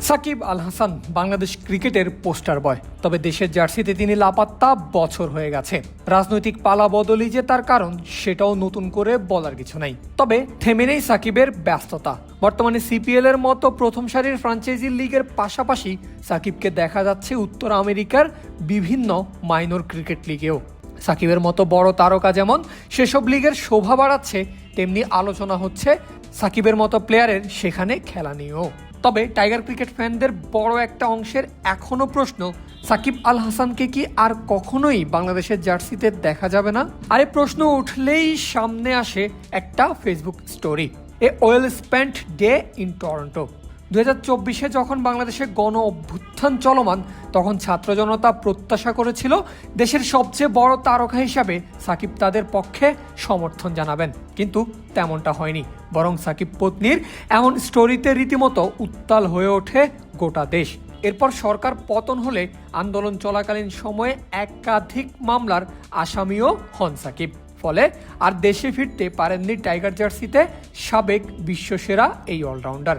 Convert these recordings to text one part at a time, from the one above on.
সাকিব আল হাসান বাংলাদেশ ক্রিকেটের পোস্টার বয়। তবে দেশের জার্সিতে তিনি লাপাত্তা বছর হয়ে গেছে। রাজনৈতিক পালা বদলি যে তার কারণ, সেটাও নতুন করে বলার কিছু নাই। তবে থেমে নেই সাকিবের ব্যস্ততা। বর্তমানে সিপিএল এর মতো প্রথম সারির ফ্রাঞ্চাইজি লিগের পাশাপাশি সাকিবকে দেখা যাচ্ছে উত্তর আমেরিকার বিভিন্ন মাইনর ক্রিকেট লিগেও। সাকিবের মতো বড় তারকা যেমন, সেসব লিগের শোভা বাড়াচ্ছে, তেমনি আলোচনা হচ্ছে সাকিবের মতো প্লেয়ারের সেখানে খেলা নিয়েও। তবে টাইগার ক্রিকেট ফ্যানদের বড় একটা অংশের এখনও প্রশ্ন, সাকিব আল হাসানকে কি আর কখনোই বাংলাদেশের জার্সিতে দেখা যাবে না? আর এই প্রশ্ন উঠলেই সামনে আসে একটা Facebook story, a well spent day in Toronto. দু চব্বিশে যখন বাংলাদেশে গণ অভ্যুত্থান চলমান, তখন ছাত্র জনতা প্রত্যাশা করেছিল দেশের সবচেয়ে বড় তারকা হিসাবে সাকিব তাদের পক্ষে সমর্থন জানাবেন। কিন্তু তেমনটা হয়নি। বরং সাকিব পত্নীর এমন স্টোরিতে রীতিমতো উত্তাল হয়ে ওঠে গোটা দেশ। এরপর সরকার পতন হলে আন্দোলন চলাকালীন সময়ে একাধিক মামলার আসামিও হন সাকিব। ফলে আর দেশে ফিরতে পারেননি টাইগার জার্সিতে সাবেক বিশ্বসেরা এই অলরাউন্ডার।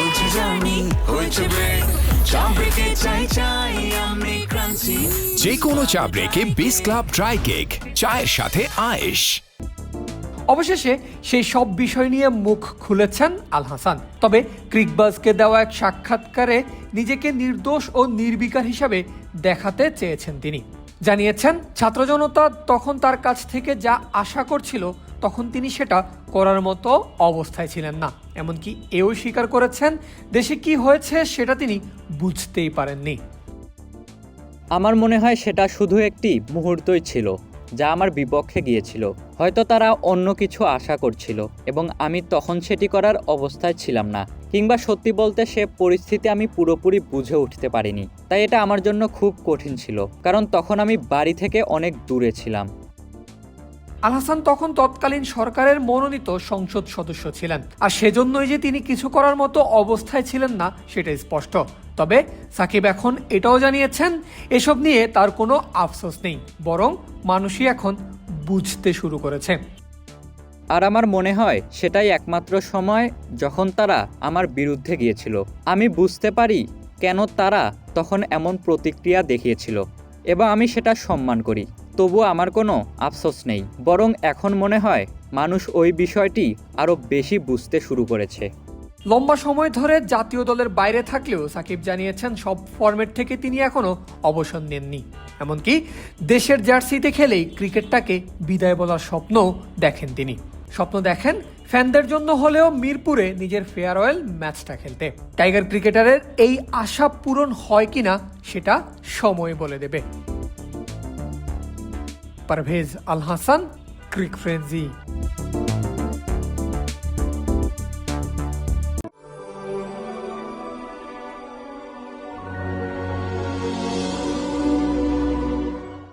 চলছে জার্নি হয়েছে ব্রেক চা ব্রেকে চাই চাই আমি ক্রান্তি যে কোনো চা ব্রেকে বিস ক্লাব ড্রাই কেক চায়ের সাথে আয়েশ। অবশেষে সেই সব বিষয় নিয়ে মুখ খুলেছেন আল হাসান। তবে ক্রিকবাজকে দেওয়া এক সাক্ষাৎকারে নিজেকে নির্দোষ ও নির্বিকার হিসাবে দেখাতে চেয়েছেন তিনি। জানিয়েছেন ছাত্র জনতা তখন তার কাছ থেকে যা আশা করছিল, তখন তিনি সেটা করার মতো অবস্থায় ছিলেন না। এমনকি এও স্বীকার করেছেন, দেশে কি হয়েছে সেটা তিনি বুঝতেই পারেননি। আমার মনে হয় সেটা শুধু একটি মুহূর্তই ছিল। যা আমার বিপক্ষে গিয়েছিল। হয়তো তারা অন্য কিছু আশা করছিল এবং আমি তখন সেটি করার অবস্থায় ছিলাম না, কিংবা সত্যি বলতে সে পরিস্থিতি আমি পুরোপুরি বুঝে উঠতে পারিনি। তাই এটা আমার জন্য খুব কঠিন ছিল, কারণ তখন আমি বাড়ি থেকে অনেক দূরে ছিলাম। আল হাসান তখন তৎকালীন সরকারের মনোনীত সংসদ সদস্য ছিলেন, আর সেজন্যই যে তিনি কিছু করার মতো অবস্থায় ছিলেন না সেটা স্পষ্ট। তবে সাকিব এখন এটাও জানিয়েছেন, এসব নিয়ে তার কোনো আফসোস নেই, বরং মানুষই এখন বুঝতে শুরু করেছে। আর আমার মনে হয় সেটাই একমাত্র সময় যখন তারা আমার বিরুদ্ধে গিয়েছিল। আমি বুঝতে পারি কেন তারা তখন এমন প্রতিক্রিয়া দেখিয়েছিল, এবং আমি সেটা সম্মান করি। তবুও আমার কোনো আফসোস নেই, বরং এখন মনে হয় মানুষ ওই বিষয়টি আরও বেশি বুঝতে শুরু করেছে। লম্বা সময় ধরে জাতীয় দলের বাইরে থাকলেও সাকিব জানিয়েছেন সব ফরম্যাট থেকে তিনি এখনও অবসর নেননি। এমনকি দেশের জার্সিতে খেলেই ক্রিকেটটাকে বিদায় বলার স্বপ্ন দেখেন তিনি। স্বপ্ন দেখেন ফ্যানদের জন্য হলেও মিরপুরে নিজের ফেয়ারওয়েল ম্যাচটা খেলতে। টাইগার ক্রিকেটারের এই আশা পূরণ হয় কিনা সেটা সময় বলে দেবে। পারভেজ আল হাসান, ক্রিক ফ্রেন্সি।